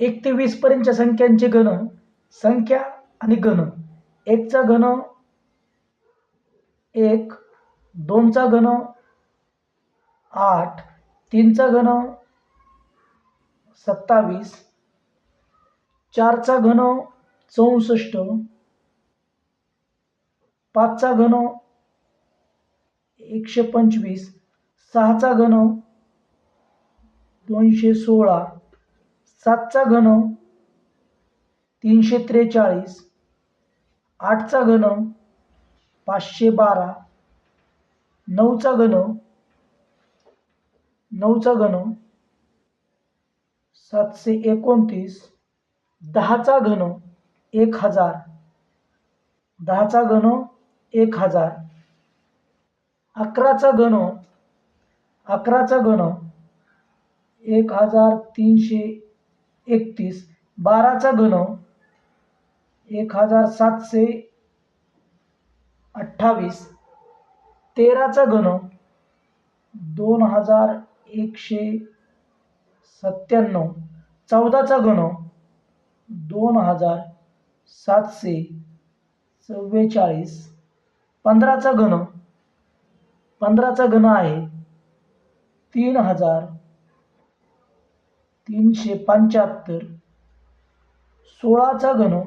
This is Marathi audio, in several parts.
एक ते वीस पर्यंतच्या संख्यांचे घन संख्या आणि घन. एकचा घन एक दोनचा घन आठ तीनचा घन सत्तावीस चारचा घन चौसष्ट पाचचा घन एकशे पंचवीस सहाचा घन दोनशे सोळा सातचा घन तीनशे त्रेचाळीस आठचा घन पाचशे बारा नऊचा घन नऊचा घन सातशे एकोणतीस दहाचा घन एक हजार दहाचा घन एक हजार अकराचा घन अकराचा घन एक हजार तीनशे एकतीस. बाराचा घन एक हजार सातशे अठ्ठावीस. तेराचा घन दोन हजार एकशे सत्त्याण्णव. चौदाचा घन दोन हजार सातशे चव्वेचाळीस. पंधराचा घन पंधराचा घन आहे तीन हजार तीनशे पंच्याहत्तर. सोळाचा घन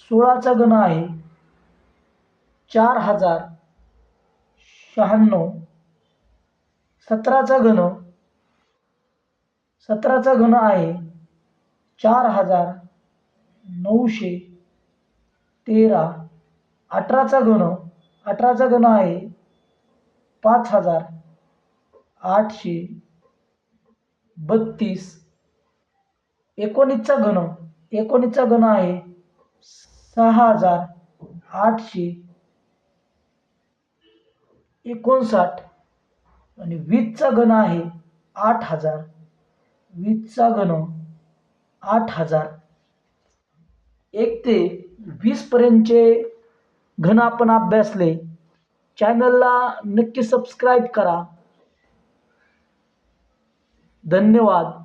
सोळाचा घन आहे चार हजार शहाण्णव. सतराचा घन सतराचा घन आहे चार हजार नऊशे तेरा. अठराचा घन अठराचा घन आहे पाच हजार आठशे बत्तीस. एकोणीसचा घन एकोणीसचा घन आहे सहा हजार आठशे एकोणसाठ. आणि वीसचा घन आहे आठ हजार वीसचा घन आठ हजार. एक ते वीसपर्यंतचे घन आपण अभ्यासले. चॅनलला नक्की सबस्क्राईब करा. धन्यवाद.